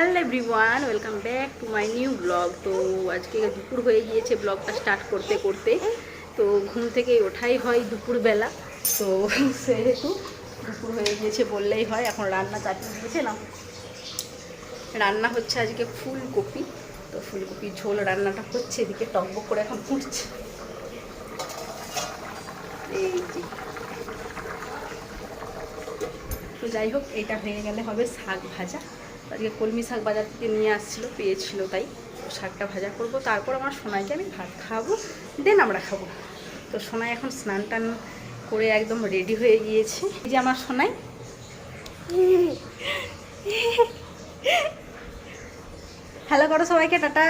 Hello everyone, welcome back to my new blog. তো আজকে দুপুর হয়ে গিয়েছে ব্লগটা স্টার্ট করতে করতে। তো ঘুম থেকে ওঠাই হয় দুপুরবেলা। তো সেহেতু দুপুর হয়ে গিয়েছে বললেই হয়, এখন রান্না চাপিয়ে দিয়েছে না রান্না হচ্ছে আজকে ফুলকপি। তো ফুলকপি ঝোল রান্নাটা হচ্ছে, এদিকে টকবক করে এখন ফুটছে। এই যে। তো যাই হোক, এটা হয়ে গেলে হবে শাক ভাজা। আজকে কলমি শাক বাজার থেকে নিয়ে আসছিল, পেয়েছিল তাই। শাকটা ভাজা করব। তারপর আমার সোনাইকে আমি ভাত খাওয়াবো, দেন আমরা খাব। তো সোনাই এখন স্নান টান করে একদম রেডি হয়ে গিয়েছে। এই যে আমার সোনাই। হ্যালো করো সবাইকে, টাটা।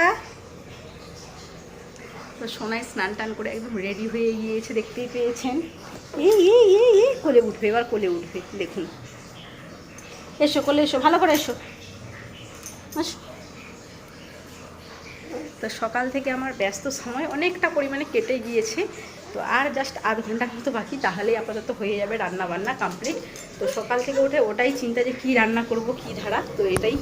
তো সোনাই স্নান টান করে একদম রেডি হয়ে গিয়েছে, দেখতেই পেয়েছেন। এই এই এই, কোলে উঠবে, এবার কোলে উঠবে, দেখুন। এসো, কোলে এসো, ভালো করে এসো। তো সকাল থেকে আমার ব্যস্ত সময় অনেকটা পরিমাণে কেটে গিয়েছে। তো আর জাস্ট আধ ঘণ্টার মতো বাকি, তাহলেই আপাতত হয়ে যাবে রান্না বান্না কমপ্লিট তো সকাল থেকে উঠে ওটাই চিন্তা যে কী রান্না করব, কী ধারা, তো এটাই।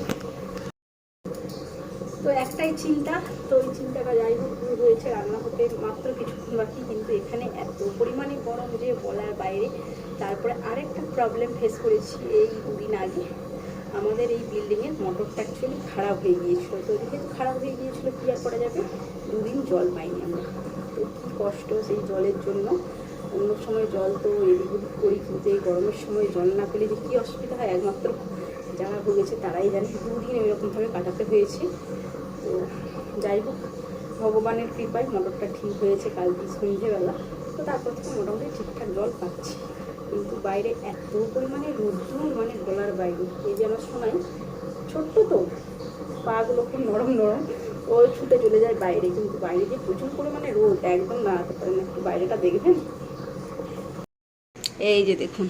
তো একটাই চিন্তা, তো ওই চিন্তাটা যাই হোক হয়েছে, রান্না হতে মাত্র কিছুক্ষণ বাকি, কিন্তু এখানে এত পরিমাণে গরম যে বলার বাইরে, তারপরে আরেকটা প্রবলেম ফেস করেছি এই দুদিন আগে। আমাদের এই বিল্ডিংয়ের মোটরটা অ্যাকচুয়ালি খারাপ হয়ে গিয়েছিল। তো যেহেতু খারাপ হয়ে গিয়েছিল, কী আর করা যাবে? দুদিন জল পাইনি আমরা। তো কী কষ্ট সেই জলের জন্য। অন্য সময় জল তো এদিক ওদিক করি, কিন্তু এই গরমের সময় জল না পেলে যে কী অসুবিধা হয়? একমাত্র যারা ভুগেছে তারাই জানে। দুদিন এরকমভাবে কাটাতে হয়েছে। তো যাই হোক, ভগবানের কৃপায় মোটরটা ঠিক হয়েছে কালকে সন্ধ্যেবেলা তো তারপর থেকে মোটামুটি ঠিকঠাক জল পাচ্ছি। কিন্তু বাইরে এত পরিমাণে রোদ্দুর মানে গলার বাইরে। এই যে আমার শোনাই ছোট্ট তো, পাগুলো খুব নরম নরম, ও ছুটে চলে যায় বাইরে। কিন্তু বাইরে যে প্রচুর পরিমাণে রোদ, একদম দাঁড়াতে পারে না। একটু বাইরেটা দেখবেন। এই যে দেখুন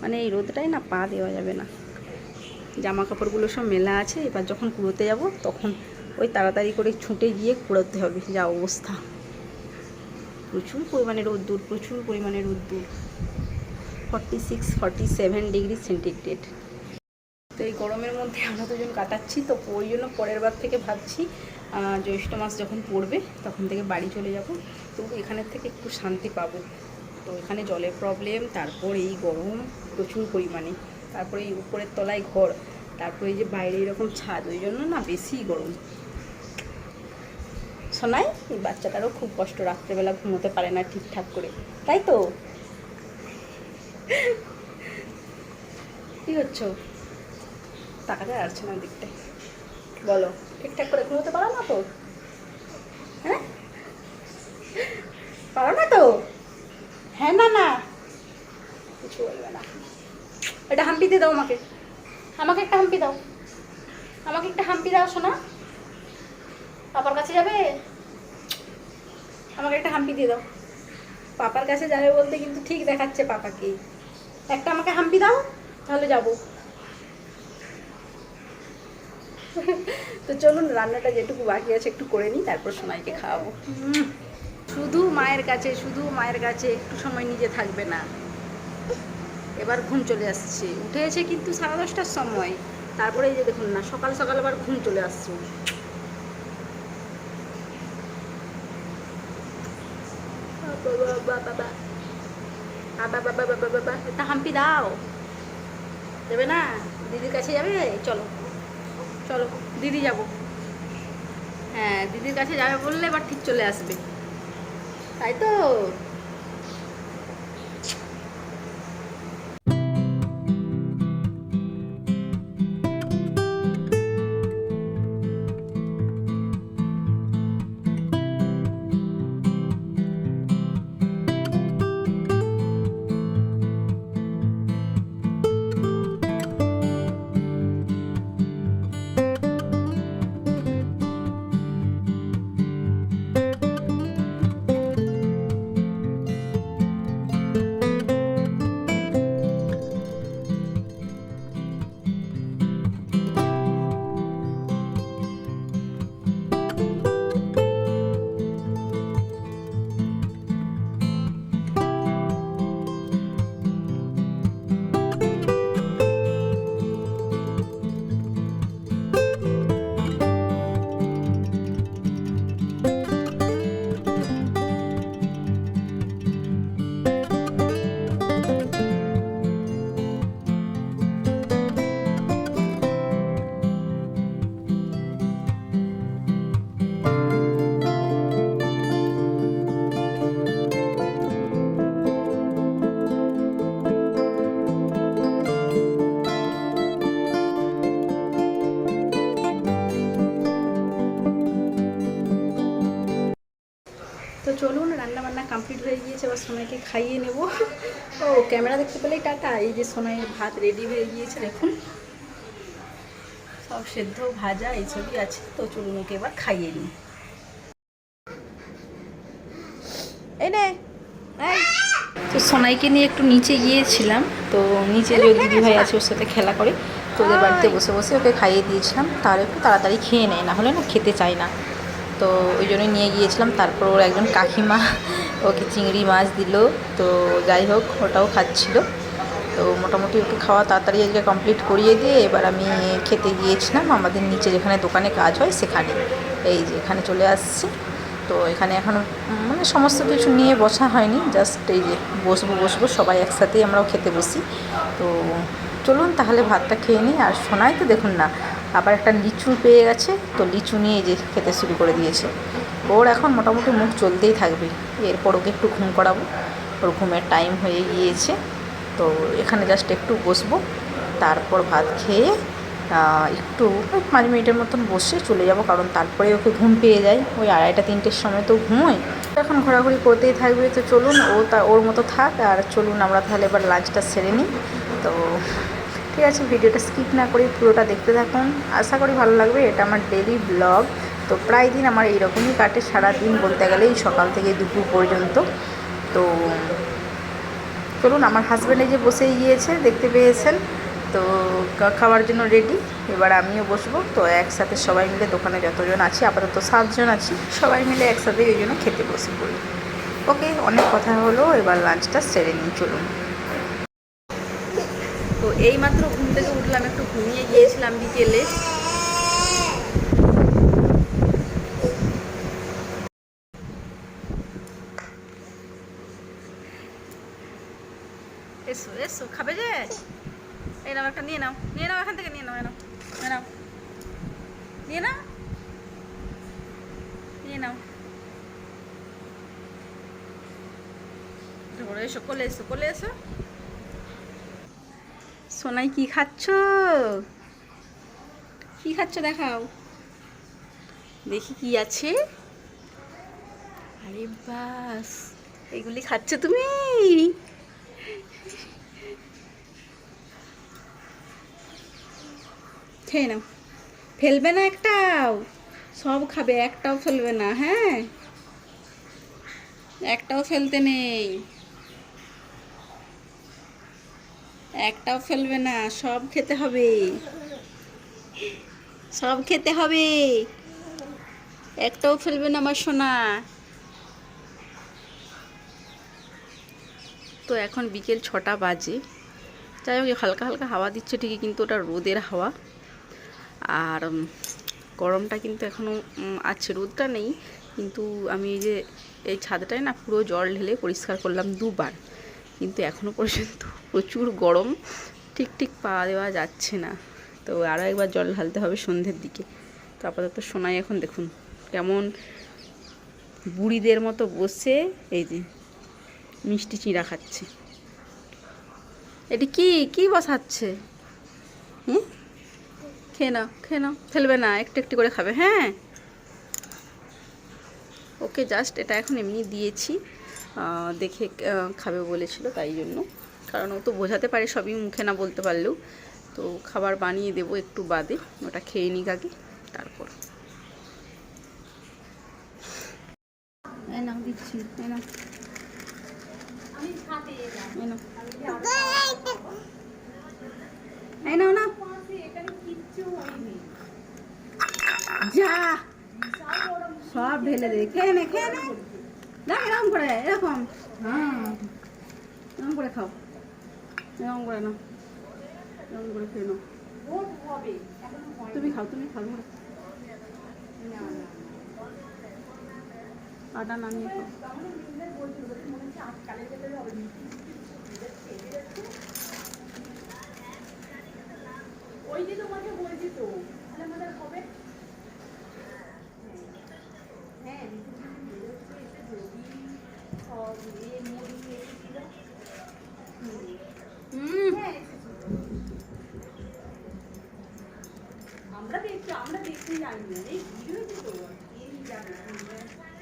মানে এই রোদটাই না পা দেওয়া যাবে না। জামা কাপড়গুলো সব মেলা আছে, এবার যখন কুড়োতে যাব, তখন ওই তাড়াতাড়ি করে ছুটে গিয়ে কুড়োতে হবে। যা অবস্থা। প্রচুর পরিমাণে রোদ্দুর, প্রচুর পরিমাণে রোদ্দুর। Forty six forty seven degree centigrade তো এই গরমের মধ্যে আমরা দুজন কাটাচ্ছি, তো ওই জন্য পরের বার থেকে ভাবছি জ্যৈষ্ঠ মাস যখন পড়বে, তখন থেকে বাড়ি চলে যাব। তো এখানের থেকে একটু শান্তি পাবো। তো এখানে জলের প্রবলেম তারপর এই গরম প্রচুর পরিমাণে। তারপরে এই উপরের তলায় ঘর, তারপরে এই যে বাইরে এরকম ছাদ, ওই জন্য না বেশি গরম। শোনাই এই বাচ্চাটারও খুব কষ্ট, রাত্রেবেলা ঘুমোতে পারে না ঠিকঠাক করে। তাই তো? কি হচ্ছে? টাকা যায় আসছে না দিকটায় বলো, ঠিকঠাক করে ঘুমোতে পারো না তো? হ্যাঁ? পারো না তো? হ্যাঁ না না। কিছু বলবে না। এটা হাম্পি দিয়ে দাও আমাকে। আমাকে একটা হাম্পি দাও। আমাকে একটা হাম্পি দাও শোনা পাপার কাছে যাবে? আমাকে একটা হাম্পি দিয়ে দাও। পাপার কাছে যাবে বলতে কিন্তু ঠিক দেখাচ্ছে পাপাকে। একটা আমাকে হাম্পি দাও, তাহলে যাব। তো চলুন, রান্নাটা যেটুকু বাকি আছে একটু করে নিই, তারপর সোনাইকে খাওয়াবো। শুধু মায়ের কাছে, শুধু মায়ের কাছে একটু সময় নিজে থাকবে না। এবার ঘুম চলে আসছে। উঠেছে কিন্তু সাড়ে দশটার সময়। তারপরে এই যে দেখুন না, সকাল সকাল আবার ঘুম চলে আসছে। একটা হাম্পি দাও। দেবে না? দিদির কাছে যাবে? চলো। চলো, দিদি যাব। হ্যাঁ দিদির কাছে যাবে বললে এবার ঠিক চলে আসবে। তাই তো? সোনাইকে খাইয়ে নেব। ও ক্যামেরা দেখতে পেলেই টাটা। এই যে সোনাইয়ের ভাত রেডি হয়ে গিয়েছে দেখুন। সব সেদ্ধ ভাজা এই ছবি আছে। তো চলুন ওকে এবার খাইয়ে নিই। এই নে। তো সোনাইকে নিয়ে একটু নিচে গিয়েছিলাম। তো নিচে যে দিদি ভাই আছে ওর সাথে খেলা করে। তো ওদের বাড়িতে বসে বসে ওকে খাইয়ে দিয়েছিলাম। তার একটু তাড়াতাড়ি খেয়ে নেয় না হলে না খেতে চায় না। তো ওই জন্যই নিয়ে গিয়েছিলাম। তারপর ওর একজন কাকিমা ওকে চিংড়ি মাছ দিল। তো যাই হোক, ওটাও খাচ্ছিল। তো মোটামুটি ওকে খাওয়া তাড়াতাড়ি আজকে কমপ্লিট করিয়ে দিয়ে এবার আমি খেতে গিয়েছিলাম। আমাদের নিচে যেখানে দোকানে কাজ হয়, সেখানে। এই যে, এখানে চলে আসছি। তো এখানে এখনও মানে সমস্ত কিছু নিয়ে বসা হয়নি। জাস্ট এই যে, বসবো বসবো, সবাই একসাথেই আমরাও খেতে বসি। তো চলুন, তাহলে ভাতটা খেয়ে নিই। আর শোনাই তো দেখুন না আবার একটা লিচু পেয়ে গেছে, তো লিচু নিয়ে যে খেতে শুরু করে দিয়েছে। ওর এখন মোটামুটি মুখ চলতেই থাকবে। এরপর ওকে একটু ঘুম করাবো। ওর ঘুমের টাইম হয়ে গিয়েছে। তো এখানে জাস্ট একটু বসবো। তারপর ভাত খেয়ে একটু পাঁচ মিনিটের মতন বসে চলে যাব। কারণ তারপরে ওকে ঘুম পেয়ে যায়। ওই আড়াইটা, তিনটের সময় তো ঘুমোয়। এখন ঘোরাঘুরি করতেই থাকবে। তো চলুন, ও তা, ওর মতো থাক। আর চলুন, আমরা তাহলে এবার লাঞ্চটা সেরে নিই। তো ঠিক আছে, ভিডিওটা স্কিপ না করে পুরোটা দেখতে থাকুন। আশা করি ভালো লাগবে, এটা আমার ডেলি ব্লগ তো প্রায় দিন আমার এইরকমই কাটে সারা দিন বলতে গেলে এই সকাল থেকে দুপুর পর্যন্ত। তো চলুন, আমার হাজব্যান্ড যে বসেই গিয়েছে, দেখতে পেয়েছেন। তো খাওয়ার জন্য রেডি এবার আমিও বসবো। তো একসাথে সবাই মিলে দোকানে যতজন আছি, আপাতত সাতজন আছি, সবাই মিলে একসাথে ওই জন্য খেতে বসে পড়ি ওকে, অনেক কথা হলো, এবার লাঞ্চটা সেরে নিই, চলুন। এই মাত্র ঘুম থেকে উঠলাম, একটু ঘুমিয়ে গিয়েছিলাম বিকেলে। এসো এসো, খাবে যে? এই নাও একটা, নিয়ে নাও নিয়ে নাও এখান থেকে, নিয়ে নাও নাও নাও। নিয়ে নাও। নিয়ে নাও। ধরো এসো, কোলে এসো কোলে এসো। সোনাই, কি খাচ্ছ? কি খাচ্ছ দেখাও। দেখি কি আছে। আরে বাস, এগুলি খাচ্ছ তুমি? খেয়ে নাও। ফেলবে না একটাও। সব খাবে, একটাও ফেলবে না হ্যাঁ? একটাও ফেলতে নেই। একটাও ফেলবে না, সব খেতে হবে। সব খেতে হবে। একটাও ফেলবে না আমার সোনা। তো এখন বিকেল ছটা বাজে। যাই হোক, হালকা হালকা হাওয়া দিচ্ছে ঠিকই, কিন্তু ওটা রোদের হাওয়া। আর গরমটা কিন্তু এখনও আছে, রোদটা নেই। কিন্তু আমি এই যে, এই ছাদটায় না পুরো জল ঢেলে পরিষ্কার করলাম দুবার। কিন্তু এখনও পর্যন্ত প্রচুর গরম, ঠিক ঠিক পা দেওয়া যাচ্ছে না। তো আরও একবার জল ঢালতে হবে সন্ধ্যের দিকে। তো আপাতত সোনাই এখন দেখুন কেমন বুড়িদের মতো বসে এই যে মিষ্টি চিঁড়া খাচ্ছে। এটি কি কি বসাচ্ছে? হুম? খেয়ে নাও খেয়ে নাও, ফেলবে না, একটু একটু করে খাবে হ্যাঁ? ওকে, জাস্ট এটা এখন এমনি দিয়েছি। দেখে খাবে বলেছিল তাই জন্য। কারণ ও তো বোঝাতে পারে সবই মুখে না বলতে পারলেও। তো খাবার বানিয়ে দেবো একটু বাদে ওটা খেয়ে নিক আগে তারপর। দিচ্ছি। নাও। না যা সব ঢেলে দে। খেয়ে নে খেয়ে নে। দেখ এরকম করে, এরকম। হ্যাঁ এরকম করে খাও। এরকম করে নাও। এরকম করে খেয়ে নাও। তুমি খাও তুমি খাও ধরো। আটা নামিয়ে খাও। হুম আমরা দেখছি আমরা দেখতে জানি না এই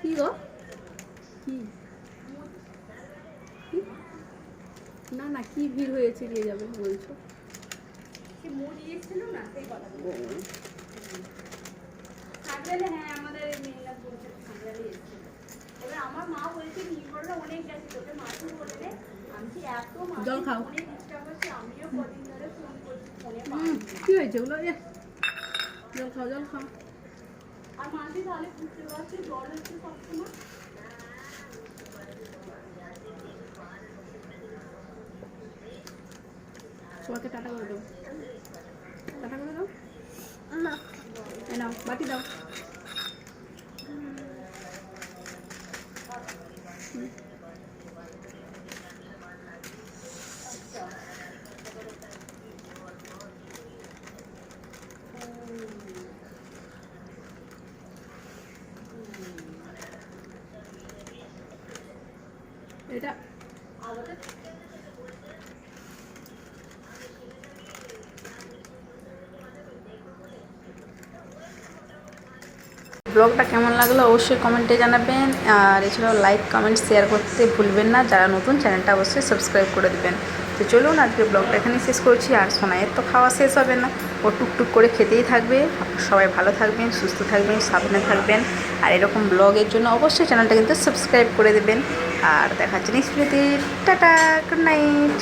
কি গো কি কি ভিড় হয়েছে দিয়ে যাবে বলছো না হ্যাঁ আমাদের মেয়েরা বলছে এবার আমার মা বলছে নির্ভরটা অনেক গেছে তোকে মাসু বলে দে। আমি কি এত খাও। ফোনে ডিস্টার্ব হচ্ছে আমিও কদিন ধরে ফোন করছি ফোনে হুম পাইনি। কি হয়েছে ওগুলো? জল খাও জল খাও। আর মাঝে তাহলে বুঝতে পারছি জল হচ্ছে সবসময়। সবাইকে টাটা করে দাও। টাটা করে দাও। এই নাও বাটি দাও। ব্লগটা কেমন লাগল অবশ্যই কমেন্টে জানাবেন। আর এছাড়াও লাইক কমেন্ট শেয়ার করতে ভুলবেন না। যারা নতুন চ্যানেলটা অবশ্যই সাবস্ক্রাইব করে দেবেন। তো চলুন আজকে ব্লগটা এখানেই শেষ করছি। আর সোনাইয়ের তো খাওয়া শেষ হবে না। ও টুকটুক করে খেতেই থাকবে। সবাই ভালো থাকবেন, সুস্থ থাকবেন, সাবধানে থাকবেন। আর এরকম ব্লগের জন্য অবশ্যই চ্যানেলটা কিন্তু সাবস্ক্রাইব করে দেবেন। আর দেখা হচ্ছে নেক্সট টাটা গুড নাইট